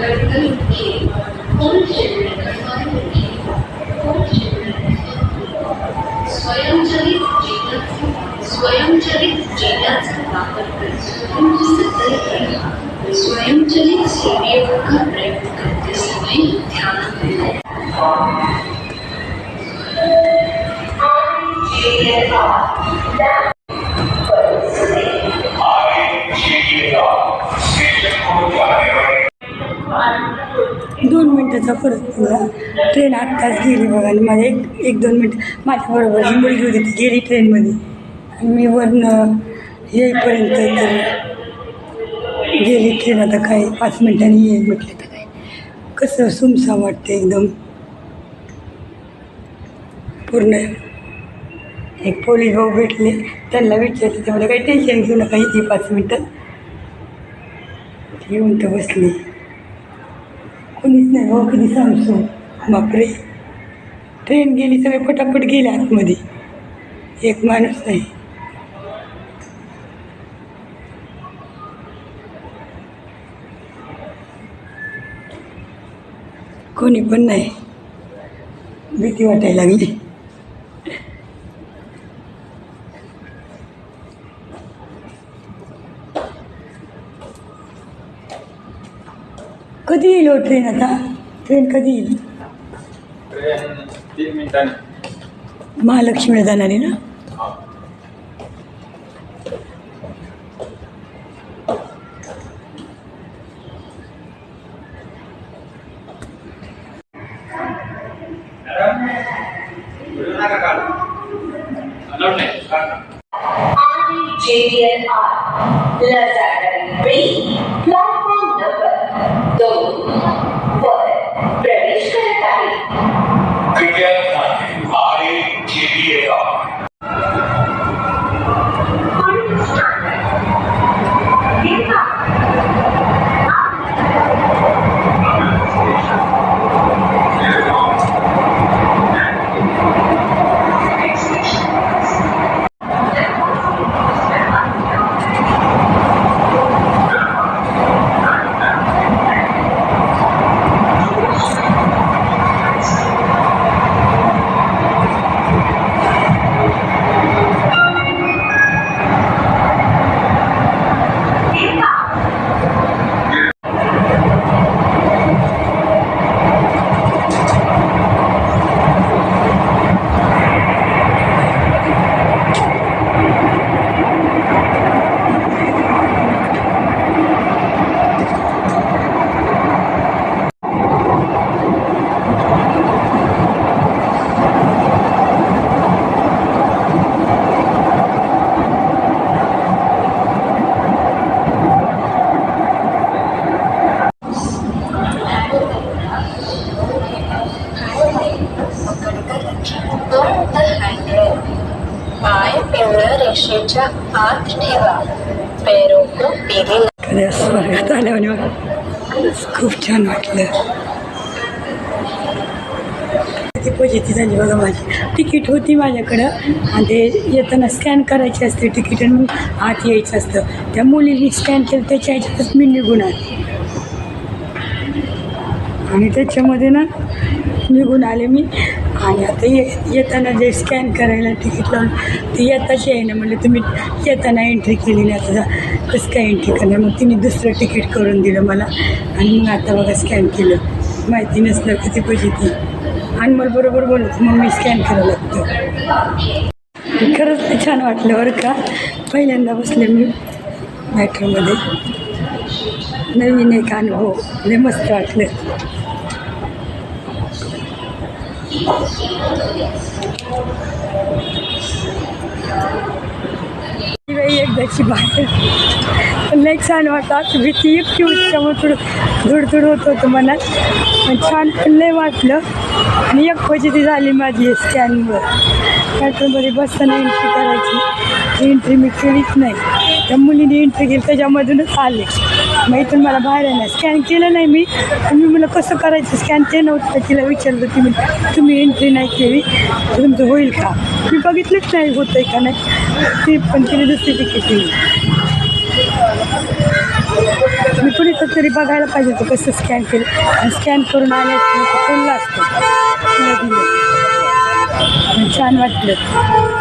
Circle A, Home Children Authority, Home Children Authority, स्वयंचलित जीवन स्वयंचलित जीवनाचा वापर करते स्वयंचलित तरीके स्वयंचलित सेवाओं का प्रयोग करते समय ध्यान देना Yeah. दोन मिनटाचा फरक पडला. ट्रेन आत्ताच गेली बघा आणि माझ्या एक एक दोन मिनटं माझ्याबरोबर जी मुलगी होती ती गेली ट्रेनमध्ये. आणि मी वरनं येईपर्यंत तर गेली ट्रेन आता काय पाच मिनटांनी येईल म्हटलं तर काय. कसं सुमसाम वाटतं एकदम. पूर्ण एक पोलीस भाऊ भेटले त्यांना विचारले तेवढं काही टेन्शन घेऊ नका इथे पाच मिनटं. येऊन तर बसली. कोणीच नाही हो कधी सांगतो. बापरे. ट्रेन गेली सगळे पटापट गेले आतमध्ये. एक माणूस नाही. कोणी पण नाही. भीती वाटायला लागली. कधी येईल हो ट्रेन आता ट्रेन कधी येईल ट्रेन तीन मिनिटांनी महालक्ष्मीला जाणार आहे ना मॅडम व्हिडिओ पाय रेषेच्या आत ठेवा. पैरों स्वर्गात आल्यावर खूप छान वाटलं. ती पजिती झाली बघा माझी. तिकीट होती माझ्याकडं. आणि ते येताना स्कॅन करायची असते तिकीट आणि मग आत यायचं असतं. त्या मुलीने स्कॅन केलं त्याच्या ह्याच्यातच मी निघून आले. आणि त्याच्यामध्ये ना निघून आले मी. आणि आता ये येताना जे स्कॅन करायला तिकीट लावून ते येताच येईना म्हणलं तुम्ही येताना एंट्री केली नाही आता जा- कसं काय एंट्री करणार? मग तिने दुसरं तिकीट करून दिलं मला. आणि मग आता बघा स्कॅन केलं. माहिती नसलं किती पैसे ती. आणि मला बरोबर बोलत मग मी स्कॅन करावं लागतं. खरंच ते छान वाटलं बरं का. पहिल्यांदा बसले मी मॅट्रोमध्ये नवीन एक अनुभव. लय मस्त वाटलं. एकदाची बाहेर. पण लई छान वाटतात भीती इतकी होती त्यामुळे थोडं धुडधुड होत होतं मनात पण छान पण लय वाटलं. आणि एक फजिती झाली माझी स्कॅनवर. मेट्रोमध्ये बसताना एंट्री करायची. एंट्री मी केलीच नाही. त्या मुलीने एंट्री केली त्याच्यामधूनच आले. मग इथून मला बाहेर येणार स्कॅन केलं नाही मी. मी मला कसं करायचं? स्कॅन ते नव्हतं तिला विचारलं की मी तुम्ही एंट्री नाही केली तर तुमचं होईल का? मी बघितलंच नाही होतं आहे का नाही. ती पण तिने दुसरी तिकीट केली मी कुणी तरी बघायला पाहिजे होतं कसं स्कॅन केलं. स्कॅन करून आले असते खोललं असतं? छान वाटलं.